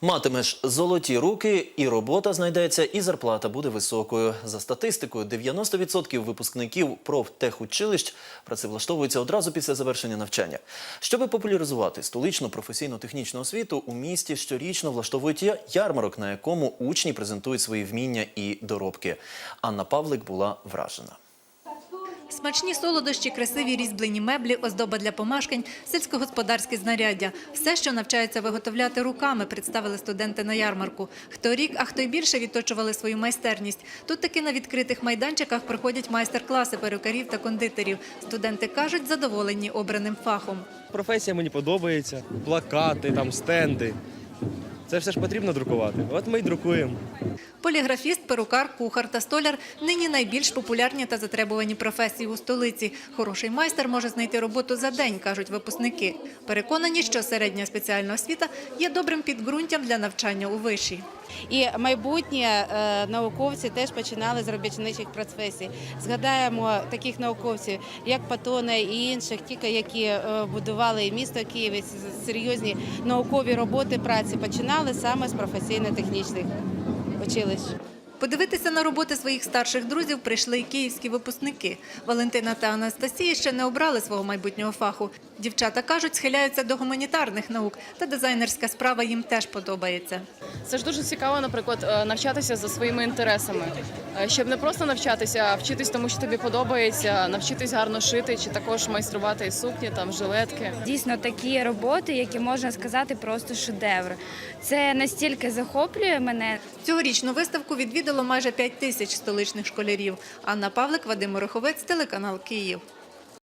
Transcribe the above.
Матимеш золоті руки, і робота знайдеться, і зарплата буде високою. За статистикою, 90% випускників профтехучилищ працевлаштовуються одразу після завершення навчання. Щоби популяризувати столичну професійно-технічну освіту, у місті щорічно влаштовують ярмарок, на якому учні презентують свої вміння і доробки. Анна Павлик була вражена. Смачні солодощі, красиві різьблені меблі, оздоба для помешкань, сільськогосподарські знаряддя. Все, що навчаються виготовляти руками, представили студенти на ярмарку. Хто рік, а хто й більше відточували свою майстерність. Тут таки на відкритих майданчиках проходять майстер-класи перукарів та кондитерів. Студенти кажуть, задоволені обраним фахом. Професія мені подобається, плакати, там, стенди. Це все ж потрібно друкувати. От ми й друкуємо. Поліграфіст, перукар, кухар та столяр – нині найбільш популярні та затребувані професії у столиці. Хороший майстер може знайти роботу за день, кажуть випускники. Переконані, що середня спеціальна освіта є добрим підґрунтям для навчання у виші. І майбутні е, науковці теж починали з робітничих професій. Згадаємо таких науковців, як Патона і інших, тільки які е, будували і місто Київ, і серйозні наукові роботи праці починали саме з професійно-технічних училищ. Подивитися на роботи своїх старших друзів прийшли й київські випускники. Валентина та Анастасія ще не обрали свого майбутнього фаху. Дівчата кажуть, схиляються до гуманітарних наук, та дизайнерська справа їм теж подобається. Це ж дуже цікаво, наприклад, е, навчатися за своїми інтересами, Е, щоб не просто навчатися, а вчитись тому, що тобі подобається, навчитись гарно шити чи також майструвати сукні, там жилетки. Дійсно, такі роботи, які можна сказати, просто шедевр. Це настільки захоплює мене. Цьогорічну виставку відвідало майже 5 тисяч столичних школярів. Анна Павлик, Вадим Ореховець, телеканал Київ.